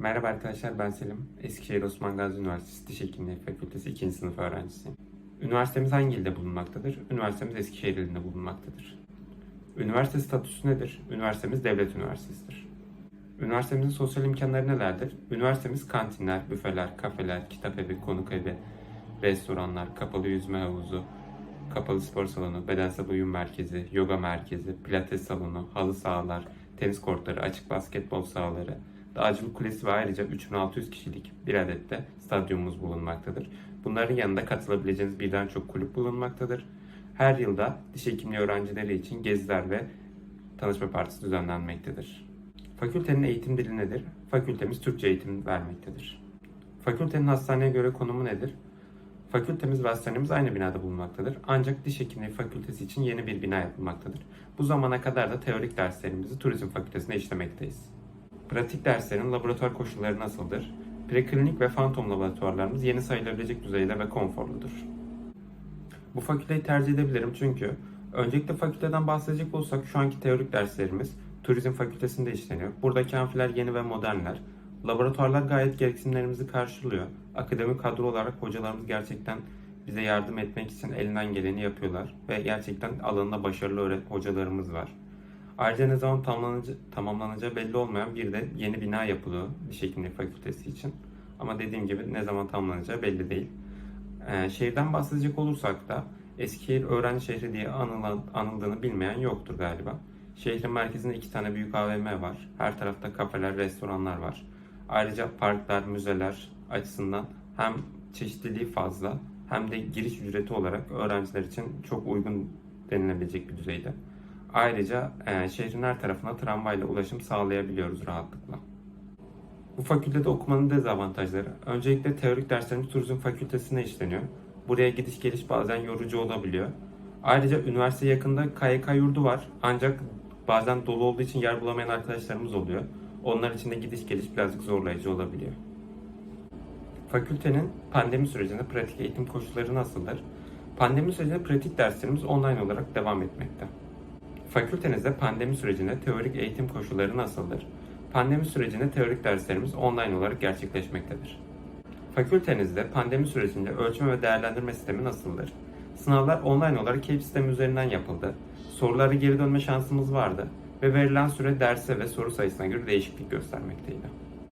Merhaba arkadaşlar ben Selim. Eskişehir Osman Gazi Üniversitesi Diş Hekimliği Fakültesi 2. sınıf öğrencisiyim. Üniversitemiz hangi ilde bulunmaktadır? Üniversitemiz Eskişehir ilinde bulunmaktadır. Üniversite statüsü nedir? Üniversitemiz devlet üniversitesidir. Üniversitemizin sosyal imkanları nelerdir? Üniversitemiz kantinler, büfeler, kafeler, kitap evi, konuk evi, restoranlar, kapalı yüzme havuzu, kapalı spor salonu, bedensel uyum merkezi, yoga merkezi, pilates salonu, halı sahalar, tenis kortları, açık basketbol sahaları, Dağcılık Kulesi ve ayrıca 3600 kişilik bir adet de stadyumumuz bulunmaktadır. Bunların yanında katılabileceğiniz birden çok kulüp bulunmaktadır. Her yılda diş hekimliği öğrencileri için geziler ve tanışma partisi düzenlenmektedir. Fakültenin eğitim dili nedir? Fakültemiz Türkçe eğitim vermektedir. Fakültenin hastaneye göre konumu nedir? Fakültemiz ve hastanemiz aynı binada bulunmaktadır. Ancak diş hekimliği fakültesi için yeni bir bina yapılmaktadır. Bu zamana kadar da teorik derslerimizi turizm fakültesinde işlemekteyiz. Pratik derslerin laboratuvar koşulları nasıldır? Preklinik ve fantom laboratuvarlarımız yeni sayılabilecek düzeyde ve konforludur. Bu fakülteyi tercih edebilirim çünkü öncelikle fakülteden bahsedecek olursak şu anki teorik derslerimiz turizm fakültesinde işleniyor. Buradaki amfiler yeni ve modernler. Laboratuvarlar gayet gereksinimlerimizi karşılıyor. Akademik kadro olarak hocalarımız gerçekten bize yardım etmek için elinden geleni yapıyorlar ve gerçekten alanında başarılı hocalarımız var. Ayrıca ne zaman tamamlanacağı, tamamlanacağı belli olmayan bir de yeni bina yapılıyor diş hekimliği fakültesi için. Ama dediğim gibi ne zaman tamamlanacağı belli değil. Ee, şehirden bahsedecek olursak da Eskişehir öğrenci şehri diye anılan, anıldığını bilmeyen yoktur galiba. Şehrin merkezinde iki tane büyük AVM var. Her tarafta kafeler, restoranlar var. Ayrıca parklar, müzeler açısından hem çeşitliliği fazla hem de giriş ücreti olarak öğrenciler için çok uygun denilebilecek bir düzeyde. Ayrıca e, şehrin her tarafına tramvayla ulaşım sağlayabiliyoruz rahatlıkla. Bu fakültede okumanın dezavantajları. Öncelikle teorik derslerimiz turizm fakültesine işleniyor. Buraya gidiş geliş bazen yorucu olabiliyor. Ayrıca üniversite yakında KYK yurdu var. Ancak bazen dolu olduğu için yer bulamayan arkadaşlarımız oluyor. Onlar için de gidiş geliş birazcık zorlayıcı olabiliyor. Fakültenin pandemi sürecinde pratik eğitim koşulları nasıldır? Pandemi sürecinde pratik derslerimiz online olarak devam etmekte. Fakültenizde pandemi sürecinde teorik eğitim koşulları nasıldır? Pandemi sürecinde teorik derslerimiz online olarak gerçekleşmektedir. Fakültenizde pandemi sürecinde ölçme ve değerlendirme sistemi nasıldır? Sınavlar online olarak CAPE sistemi üzerinden yapıldı. Sorulara geri dönme şansımız vardı ve verilen süre derse ve soru sayısına göre değişiklik göstermekteydi.